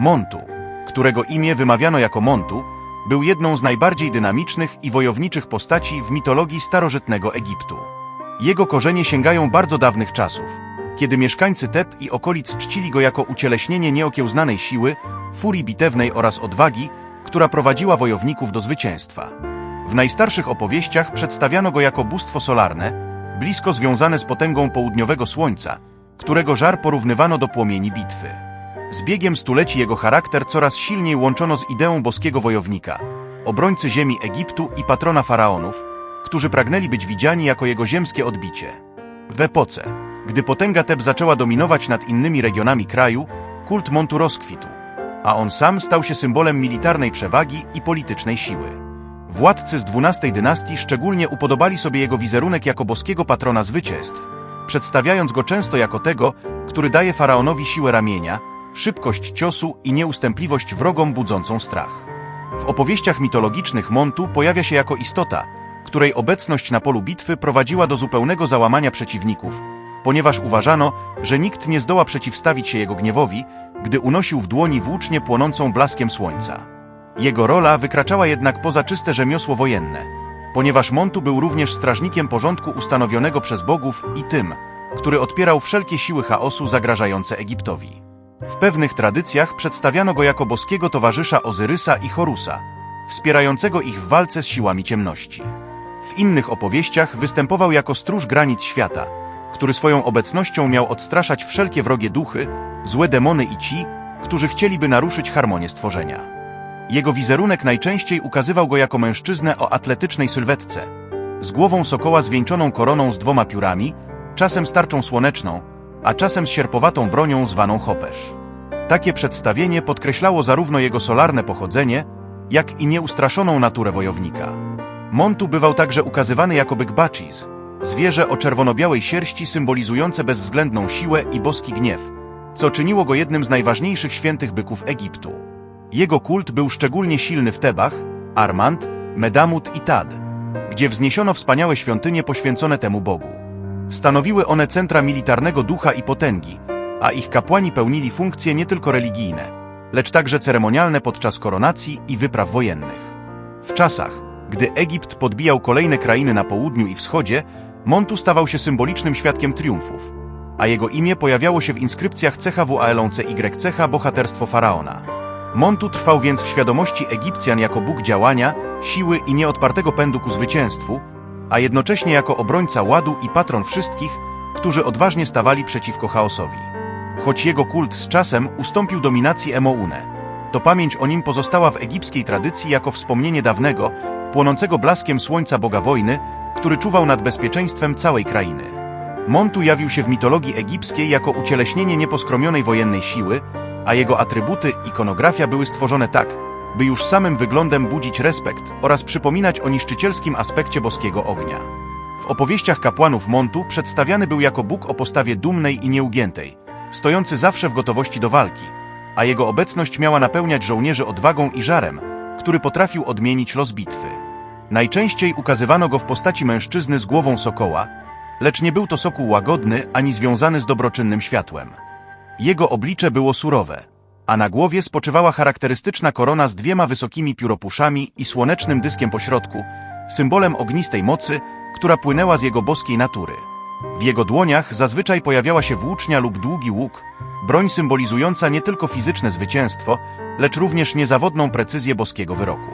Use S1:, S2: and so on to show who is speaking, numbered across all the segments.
S1: Montu, którego imię wymawiano jako Montu, był jedną z najbardziej dynamicznych i wojowniczych postaci w mitologii starożytnego Egiptu. Jego korzenie sięgają bardzo dawnych czasów, kiedy mieszkańcy Teb i okolic czcili go jako ucieleśnienie nieokiełznanej siły, furii bitewnej oraz odwagi, która prowadziła wojowników do zwycięstwa. W najstarszych opowieściach przedstawiano go jako bóstwo solarne, blisko związane z potęgą południowego słońca, którego żar porównywano do płomieni bitwy. Z biegiem stuleci jego charakter coraz silniej łączono z ideą boskiego wojownika, obrońcy ziemi Egiptu i patrona faraonów, którzy pragnęli być widziani jako jego ziemskie odbicie. W epoce, gdy potęga Teb zaczęła dominować nad innymi regionami kraju, kult Montu rozkwitł, a on sam stał się symbolem militarnej przewagi i politycznej siły. Władcy z XII dynastii szczególnie upodobali sobie jego wizerunek jako boskiego patrona zwycięstw, przedstawiając go często jako tego, który daje faraonowi siłę ramienia, szybkość ciosu i nieustępliwość wrogom budzącą strach. W opowieściach mitologicznych Montu pojawia się jako istota, której obecność na polu bitwy prowadziła do zupełnego załamania przeciwników, ponieważ uważano, że nikt nie zdoła przeciwstawić się jego gniewowi, gdy unosił w dłoni włócznie płonącą blaskiem słońca. Jego rola wykraczała jednak poza czyste rzemiosło wojenne, ponieważ Montu był również strażnikiem porządku ustanowionego przez bogów i tym, który odpierał wszelkie siły chaosu zagrażające Egiptowi. W pewnych tradycjach przedstawiano go jako boskiego towarzysza Ozyrysa i Horusa, wspierającego ich w walce z siłami ciemności. W innych opowieściach występował jako stróż granic świata, który swoją obecnością miał odstraszać wszelkie wrogie duchy, złe demony i ci, którzy chcieliby naruszyć harmonię stworzenia. Jego wizerunek najczęściej ukazywał go jako mężczyznę o atletycznej sylwetce, z głową sokoła zwieńczoną koroną z dwoma piórami, czasem z tarczą słoneczną, a czasem z sierpowatą bronią zwaną hopesz. Takie przedstawienie podkreślało zarówno jego solarne pochodzenie, jak i nieustraszoną naturę wojownika. Montu bywał także ukazywany jako byk Bachis, zwierzę o czerwono-białej sierści symbolizujące bezwzględną siłę i boski gniew, co czyniło go jednym z najważniejszych świętych byków Egiptu. Jego kult był szczególnie silny w Tebach, Armand, Medamut i Tad, gdzie wzniesiono wspaniałe świątynie poświęcone temu bogu. Stanowiły one centra militarnego ducha i potęgi, a ich kapłani pełnili funkcje nie tylko religijne, lecz także ceremonialne podczas koronacji i wypraw wojennych. W czasach, gdy Egipt podbijał kolejne krainy na południu i wschodzie, Montu stawał się symbolicznym świadkiem triumfów, a jego imię pojawiało się w inskrypcjach CHWALONCYC bohaterstwo faraona. Montu trwał więc w świadomości Egipcjan jako Bóg działania, siły i nieodpartego pędu ku zwycięstwu, a jednocześnie jako obrońca ładu i patron wszystkich, którzy odważnie stawali przeciwko chaosowi. Choć jego kult z czasem ustąpił dominacji Emoune, to pamięć o nim pozostała w egipskiej tradycji jako wspomnienie dawnego, płonącego blaskiem słońca Boga wojny, który czuwał nad bezpieczeństwem całej krainy. Montu jawił się w mitologii egipskiej jako ucieleśnienie nieposkromionej wojennej siły, a jego atrybuty, ikonografia były stworzone tak, by już samym wyglądem budzić respekt oraz przypominać o niszczycielskim aspekcie boskiego ognia. W opowieściach kapłanów Montu przedstawiany był jako Bóg o postawie dumnej i nieugiętej, stojący zawsze w gotowości do walki, a jego obecność miała napełniać żołnierzy odwagą i żarem, który potrafił odmienić los bitwy. Najczęściej ukazywano go w postaci mężczyzny z głową sokoła, lecz nie był to sokół łagodny ani związany z dobroczynnym światłem. Jego oblicze było surowe, a na głowie spoczywała charakterystyczna korona z dwiema wysokimi pióropuszami i słonecznym dyskiem pośrodku, symbolem ognistej mocy, która płynęła z jego boskiej natury. W jego dłoniach zazwyczaj pojawiała się włócznia lub długi łuk, broń symbolizująca nie tylko fizyczne zwycięstwo, lecz również niezawodną precyzję boskiego wyroku.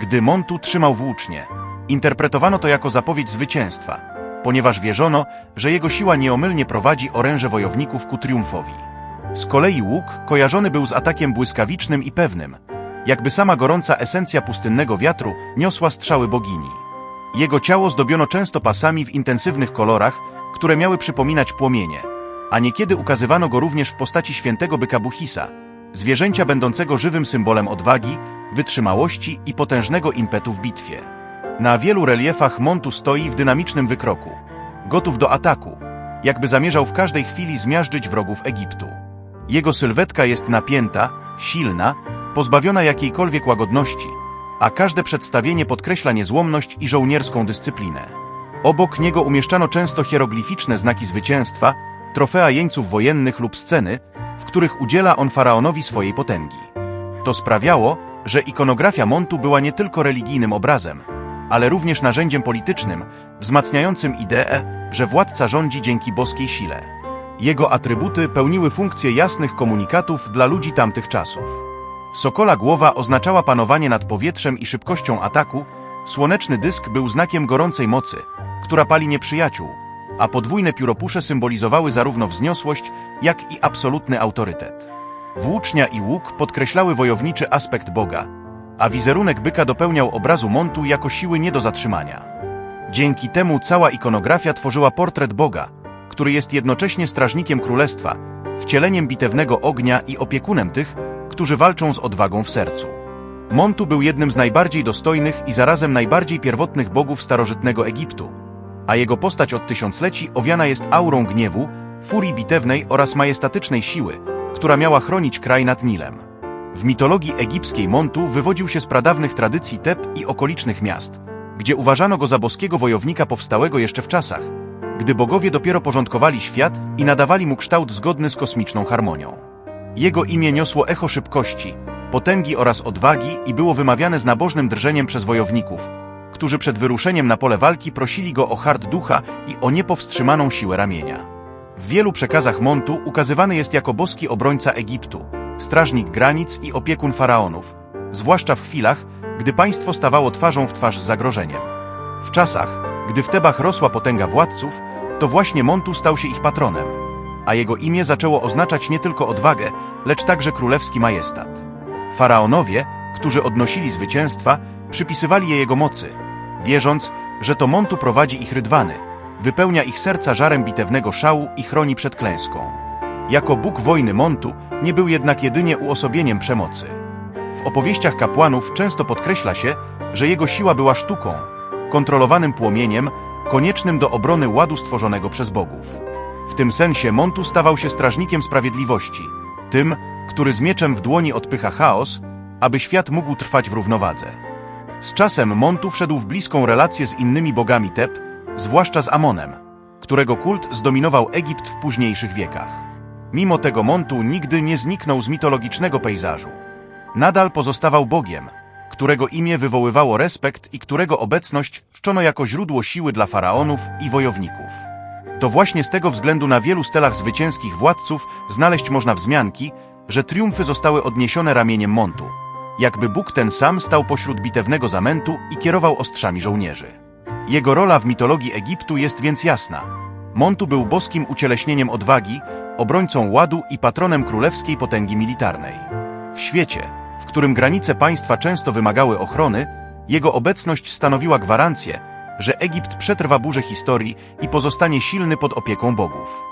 S1: Gdy Montu trzymał włócznie, interpretowano to jako zapowiedź zwycięstwa, ponieważ wierzono, że jego siła nieomylnie prowadzi oręże wojowników ku triumfowi. Z kolei łuk kojarzony był z atakiem błyskawicznym i pewnym, jakby sama gorąca esencja pustynnego wiatru niosła strzały bogini. Jego ciało zdobiono często pasami w intensywnych kolorach, które miały przypominać płomienie, a niekiedy ukazywano go również w postaci świętego byka Buchisa, zwierzęcia będącego żywym symbolem odwagi, wytrzymałości i potężnego impetu w bitwie. Na wielu reliefach Montu stoi w dynamicznym wykroku, gotów do ataku, jakby zamierzał w każdej chwili zmiażdżyć wrogów Egiptu. Jego sylwetka jest napięta, silna, pozbawiona jakiejkolwiek łagodności, a każde przedstawienie podkreśla niezłomność i żołnierską dyscyplinę. Obok niego umieszczano często hieroglificzne znaki zwycięstwa, trofea jeńców wojennych lub sceny, w których udziela on faraonowi swojej potęgi. To sprawiało, że ikonografia Montu była nie tylko religijnym obrazem, ale również narzędziem politycznym, wzmacniającym ideę, że władca rządzi dzięki boskiej sile. Jego atrybuty pełniły funkcję jasnych komunikatów dla ludzi tamtych czasów. Sokola głowa oznaczała panowanie nad powietrzem i szybkością ataku, słoneczny dysk był znakiem gorącej mocy, która pali nieprzyjaciół, a podwójne pióropusze symbolizowały zarówno wzniosłość, jak i absolutny autorytet. Włócznia i łuk podkreślały wojowniczy aspekt Boga, a wizerunek byka dopełniał obrazu Montu jako siły nie do zatrzymania. Dzięki temu cała ikonografia tworzyła portret Boga, który jest jednocześnie strażnikiem królestwa, wcieleniem bitewnego ognia i opiekunem tych, którzy walczą z odwagą w sercu. Montu był jednym z najbardziej dostojnych i zarazem najbardziej pierwotnych bogów starożytnego Egiptu, a jego postać od tysiącleci owiana jest aurą gniewu, furii bitewnej oraz majestatycznej siły, która miała chronić kraj nad Nilem. W mitologii egipskiej Montu wywodził się z pradawnych tradycji Teb i okolicznych miast, gdzie uważano go za boskiego wojownika powstałego jeszcze w czasach, gdy bogowie dopiero porządkowali świat i nadawali mu kształt zgodny z kosmiczną harmonią. Jego imię niosło echo szybkości, potęgi oraz odwagi i było wymawiane z nabożnym drżeniem przez wojowników, którzy przed wyruszeniem na pole walki prosili go o hart ducha i o niepowstrzymaną siłę ramienia. W wielu przekazach Montu ukazywany jest jako boski obrońca Egiptu, strażnik granic i opiekun faraonów, zwłaszcza w chwilach, gdy państwo stawało twarzą w twarz z zagrożeniem. W czasach, gdy w Tebach rosła potęga władców, to właśnie Montu stał się ich patronem, a jego imię zaczęło oznaczać nie tylko odwagę, lecz także królewski majestat. Faraonowie, którzy odnosili zwycięstwa, przypisywali je jego mocy, wierząc, że to Montu prowadzi ich rydwany, wypełnia ich serca żarem bitewnego szału i chroni przed klęską. Jako Bóg wojny Montu nie był jednak jedynie uosobieniem przemocy. W opowieściach kapłanów często podkreśla się, że jego siła była sztuką, kontrolowanym płomieniem, koniecznym do obrony ładu stworzonego przez bogów. W tym sensie Montu stawał się strażnikiem sprawiedliwości, tym, który z mieczem w dłoni odpycha chaos, aby świat mógł trwać w równowadze. Z czasem Montu wszedł w bliską relację z innymi bogami Teb, zwłaszcza z Amonem, którego kult zdominował Egipt w późniejszych wiekach. Mimo tego Montu nigdy nie zniknął z mitologicznego pejzażu. Nadal pozostawał bogiem, którego imię wywoływało respekt i którego obecność czczono jako źródło siły dla faraonów i wojowników. To właśnie z tego względu na wielu stelach zwycięskich władców znaleźć można wzmianki, że triumfy zostały odniesione ramieniem Montu, jakby Bóg ten sam stał pośród bitewnego zamętu i kierował ostrzami żołnierzy. Jego rola w mitologii Egiptu jest więc jasna. Montu był boskim ucieleśnieniem odwagi, obrońcą ładu i patronem królewskiej potęgi militarnej. W świecie, którym granice państwa często wymagały ochrony, jego obecność stanowiła gwarancję, że Egipt przetrwa burzę historii i pozostanie silny pod opieką bogów.